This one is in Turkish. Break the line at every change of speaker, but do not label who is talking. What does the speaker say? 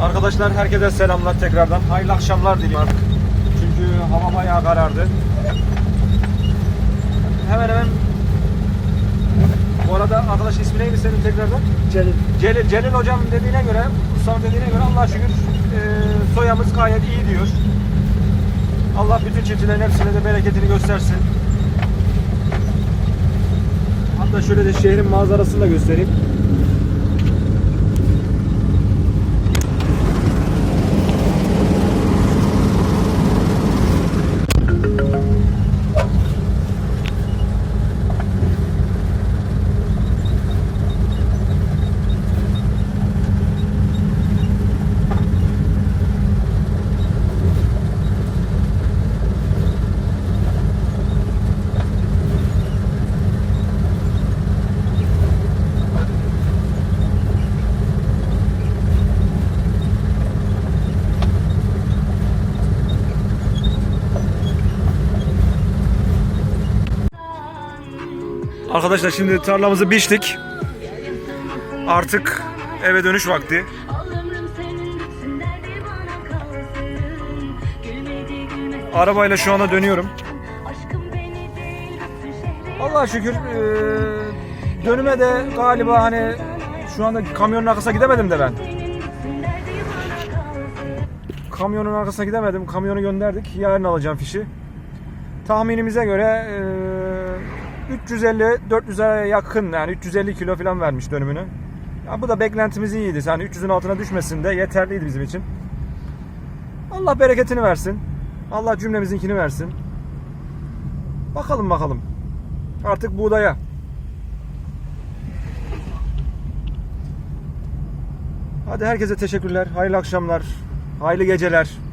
Arkadaşlar herkese selamlar tekrardan. Hayırlı akşamlar diliyorum. Çünkü hava bayağı karardı. Hemen hemen bu arada arkadaş ismi neydi senin tekrardan?
Celil.
Celil, Celil hocam dediğine göre, Mustafa dediğine göre Allah'a şükür e, soyamız gayet iyi diyor. Allah bütün çiftçilerin hepsine de bereketini göstersin. Hatta şöyle de şehrin manzarasını da göstereyim. Arkadaşlar şimdi tarlamızı biçtik. Artık eve dönüş vakti. Arabayla şu anda dönüyorum. Allah'a şükür eee, dönüme de galiba hani şu anda kamyonun arkasına gidemedim de ben. Kamyonun arkasına gidemedim. Kamyonu gönderdik. Yarın alacağım fişi. Tahminimize göre eee 350-400'e yakın yani 350 kilo falan vermiş dönümünü. Ya bu da beklentimiz iyiydi. Yani 300'ün altına düşmesin de yeterliydi bizim için. Allah bereketini versin. Allah cümlemizinkini versin. Bakalım bakalım. Artık buğdaya. Hadi herkese teşekkürler. Hayırlı akşamlar. Hayırlı geceler.